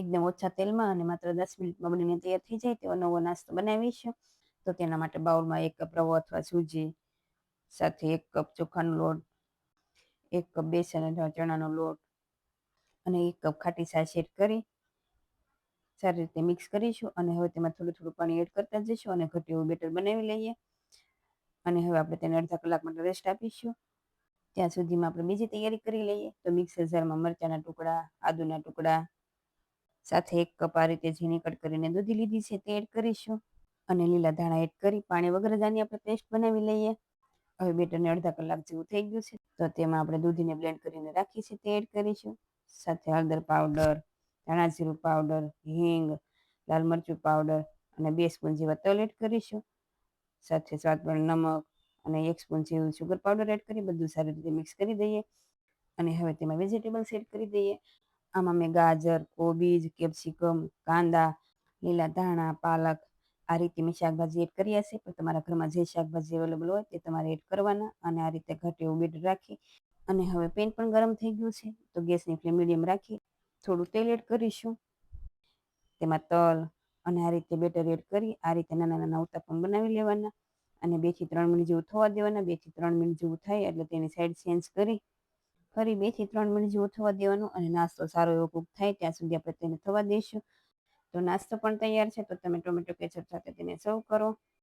એકદમ ઓછા તેલમાં અને માત્ર દસ મિનિટમાં બનીને તૈયાર થઈ જાય તેવો નવો નાસ્તો બનાવીશું. તો તેના માટે બાઉલમાં એક કપ રવો અથવા સૂજી, સાથે એક કપ ચોખાનો લોટ, એક કપ બેસન અથવા ચણાનો લોટ અને એક કપ ખાટી છાશ એડ કરી સારી રીતે મિક્સ કરીશું અને હવે તેમાં થોડું થોડું પાણી એડ કરતા જઈશું અને ઘટ્ટ એવું બેટર બનાવી લઈએ. અને હવે આપણે તેને અડધા કલાક માટે રેસ્ટ આપીશું. ત્યાં સુધીમાં આપણે બીજી તૈયારી કરી લઈએ. તો મિક્સર જારમાં મરચાંના ટુકડા, આદુના ટુકડા સાથે એક કપ આ રીતે ઝીણી કટ કરીને દૂધી લીધી છે, તે એડ કરીશું. અને લીલા ધાણા એડ કરી, પાણી વગર જ આપણે પેસ્ટ બનાવી લઈએ. હવે બેટરને અડધા કલાક જેવું થઈ ગયું છે, તો તેમાં આપણે દૂધીને બ્લેન્ડ કરીને રાખી છે તે એડ કરીશું. સાથે હળદર પાવડર ધાણા જીરું પાવડર હિંગ, લાલ મરચું પાવડર અને બે સ્પૂન જેવા તલ એડ કરીશું. સાથે સ્વાદ પર નમક અને એક સ્પૂન જેવું શુગર પાવડર એડ કરી, બધું સારી રીતે મિક્સ કરી દઈએ. અને હવે તેમાં વેજીટેબલ્સ એડ કરી દઈએ. આમાં મેં ગાજર, કોબીજ, કેપ્સિકમ, કાંદા, લીલા ધાણા, પાલક આ રીતે મેં શાકભાજી એડ કર્યા છે. પણ તમારા ઘરમાં જે શાકભાજી અવેલેબલ હોય તે તમારે એડ કરવાના અને આ રીતે ઘટ બેટર રાખી અને હવે પેન પણ ગરમ થઈ ગયું છે. તો ગેસની ફ્લેમ મીડિયમ રાખી થોડું તેલ એડ કરીશું. તેમાં તલ અને આ રીતે બેટર એડ કરી આ રીતે નાના નાના ઉત્તપમ બનાવી લેવાના અને બેથી ત્રણ મિનિટ જેવું થવા દેવાના. બેથી ત્રણ મિનિટ જેવું થાય એટલે તેની સાઈડ ચેન્જ કરી ફરી બેથી ત્રણ મિનિટ જેવું થવા દેવાનું અને નાસ્તો સારો એવો કૂક થાય ત્યાં સુધી આપણે તેને થવા દઈશું તો નાસ્તો પણ તૈયાર છે, તો તમે ટોમેટો કેચઅપ સાથે તેને સર્વ કરો.